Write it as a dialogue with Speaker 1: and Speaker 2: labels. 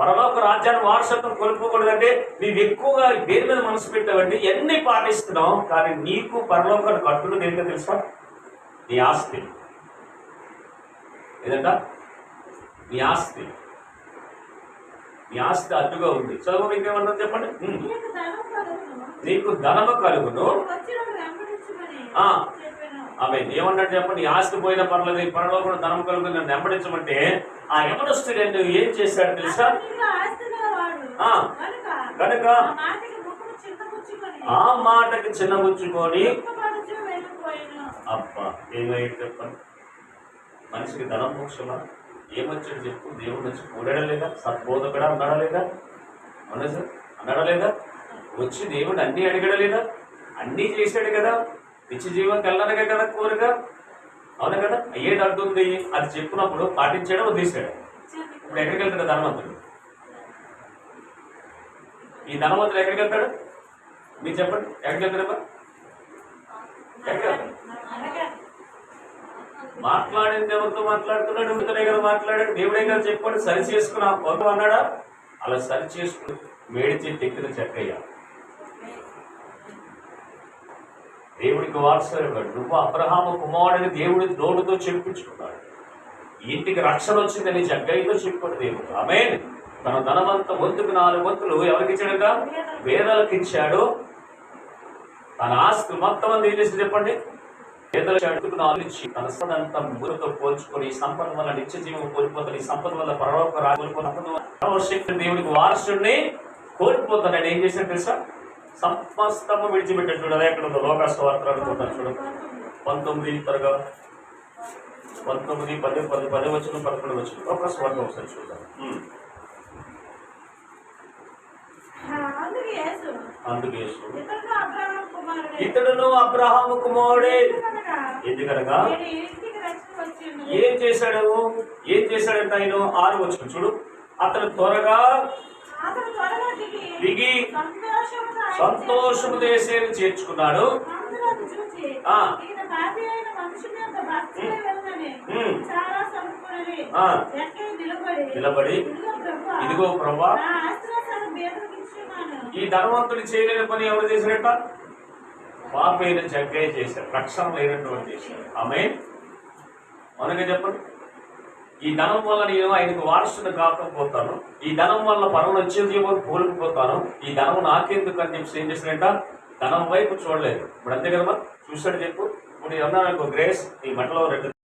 Speaker 1: పరలోక రాజ్యాన్ని వారసత్వం కోల్పోకూడదంటే నీవు ఎక్కువగా దేని మీద మనసు పెట్టావంటే ఎన్ని పాటిస్తున్నావు కానీ నీకు పరలోకాన్ని కట్టుడు ఏంటో తెలుసా? నీ ఆస్తి. ఏదంట? నీ ఆస్తి. నీ ఆస్తి అడ్డుగా ఉంది. చదువు ఇంకేమన్నా చెప్పండి.
Speaker 2: నీకు
Speaker 1: ధనము కలుగును. ఆమె ఏమన్నాడు చెప్పండి ఆస్తి పోయిన పర్లేదు ఈ పరలో కూడా ధనం కలుగును నన్ను వెంబడించమంటే ఆ యమనస్తుడు ఏం చేశాడు తెలుసా.
Speaker 2: కనుక ఆ మాటకి వెళ్ళిపోయాను.
Speaker 1: అబ్బా ఏమైంది చెప్పండి? మనిషికి ధనం మోక్షమా? ఏమొచ్చాడు చెప్పు? దేవుడు వచ్చి కూడాడా లేదా? సద్బోధకుడా అన్నాడా లేదా? అవునా సార్? అన్నాడా లేదా? వచ్చి దేవుడు అన్నీ అడిగాడా లేదా? అన్నీ చేశాడు కదా. నిత్య జీవం కల్లనగా కదా కోరిక? అవునా కదా? అయ్యేది అడ్డుంది అది చెప్పినప్పుడు పాటించాడు వదిలేశాడు? ఇప్పుడు ఎక్కడికి వెళ్తాడు ధనవంతుడు? ఈ ధనవంతుడు ఎక్కడికి వెళ్తాడు? మీరు చెప్పండి. ఎక్కడికి వెళ్తాడమ్మా మాట్లాడింది ఎవరితో మాట్లాడుతున్నాడు. ఇతనే కదా మాట్లాడాడు. దేవుడే కదా చెప్పాడు. సరి చేసుకున్నా పొగ అన్నాడా? అలా సరి చేసుకుని వేడి తెక్కిన ఎక్కిన చెక్కయ్య దేవుడికి వారసుడు నువ్వు అబ్రహాము కుమారుడిని దేవుడి నోటితో చెప్పించుకున్నాడు ఇంటికి రక్షణ వచ్చిందని జగ్గయ్యతో చెప్పాడు దేవుడు. ఆమె తన ధనవంత వంతుకు నాలుగు వంతులు ఎవరికి ఇచ్చాడట? వేదలకు ఇచ్చాడు. తన ఆస్తి మొత్తం అంతా ఏం చేసి చెప్పండి? పేదలకు నాలుగు ఇచ్చి తన సదంతా ముగ్గురుతో పోల్చుకొని ఈ సంపద వల్ల నిత్య జీవం కోల్పోతాడు. ఈ సంపద వల్ల పరలోక రాజు కోల్పోతాడు. దేవుడికి వారసుడిని కోల్పోతాడు. ఏం చేశాడు తెలుసా? సమస్తము విడిచిపెట్టాడు చూడదు ఎక్కడ ఉందో లోకాస్వార్త అనుకుంటాను చూడు. పంతొమ్మిది త్వరగా. పంతొమ్మిది పది పది పది వచ్చిన పదకొండు వచ్చిన లోకాస్వార్త ఒకసారి చూద్దాం.
Speaker 2: అందుకు.
Speaker 1: ఇతడును అబ్రహాము కుమారుడే.
Speaker 2: ఎందుకనగా.
Speaker 1: ఏం చేశాడు? ఏం చేశాడంటే ఆయన? ఆరు వచ్చిన చూడు. అతను త్వరగా
Speaker 2: దిగి
Speaker 1: సంతోషము దేశాన్ని చేర్చుకున్నాడు.
Speaker 2: నిలబడి ఇదిగో ప్రభు
Speaker 1: ఈ ధనవంతుడు చేయలేని పని ఎవరు చేశారట పాపైన జగ్గయ్య చేశారు రక్షణ లేనటువంటి చేశారు ఆమె మనగా చెప్పండి. ఈ ధనం వల్ల నేను ఆయనకు వారసుడు కాకపోతాను ఈ ధనం వల్ల పరమ నిత్యజీవం కోల్పోతాను. ఈ ధనం నాకెందుకు అని చెప్పి ఏం చేసినట్ట ధనం వైపు చూడలేదు. ఇప్పుడు అంతే కదమ్మా చూశాడు చెప్పు. ఇప్పుడు ఏమన్నా గ్రేస్ ఈ మంటలో రెండు